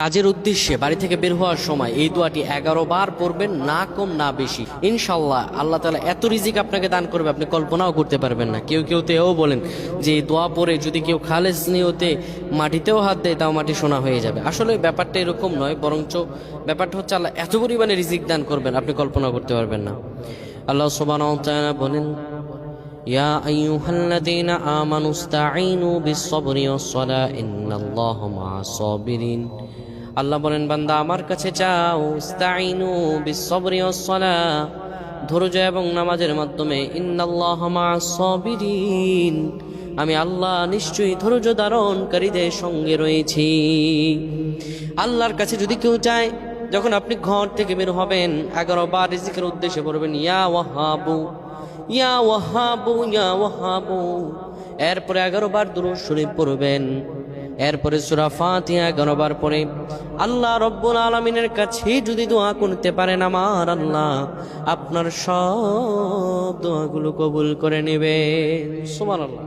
কাজের উদ্দেশ্যে বাড়ি থেকে বের হওয়ার সময় এই দোয়াটি এগারো বার পড়বেন না কম না বেশি ইনশাল্লাহ আল্লাহ তালা এত রিজিক আপনাকে দান করবে আপনি কল্পনাও করতে পারবেন না কেউ কেউ তো এও বলেন যে এই দোয়া পড়ে যদি কেউ খালেজ নিয়তে মাটিতেও হাত দেয় তাও মাটি সোনা হয়ে যাবে আসলে ব্যাপারটা এরকম নয় বরঞ্চ ব্যাপারটা হচ্ছে আল্লাহ এত পরিমাণে রিজিক দান করবেন আপনি কল্পনা করতে পারবেন না আল্লাহ সোবান বলেন يا أيها الذين آمنوا استعينوا بالصبر والصلاة إن الله مع الصابرين আল্লাহ বলেন, বান্দা, আমার কাছে চাও ইস্তাইনু ধৈর্য এবং নামাজের মাধ্যমে, ইন্নাল্লাহ আমি আল্লাহ নিশ্চয়ই ধৈর্য ধারণকারীদের সঙ্গে রয়েছি। আল্লাহর কাছে যদি কেউ চায়, যখন আপনি ঘর থেকে বের হবেন, এগারো বার রিজিকের উদ্দেশ্যে পড়বেন ইয়া ওয়াহাবু ইয়া ওয়াহাবু ইয়া ওয়াহাবু। এরপরে এগারো বার দুরূদ শরীফ পড়বেন। এরপরে সুরা ফাতিহা গণবার পরে, আল্লাহ রব্বুল আলমিনের কাছে যদি দোয়া করতে পারেন আমার আল্লাহ, আপনার সব দোয়াগুলো কবুল করে নেবে সুমান সুবহানাল্লাহ।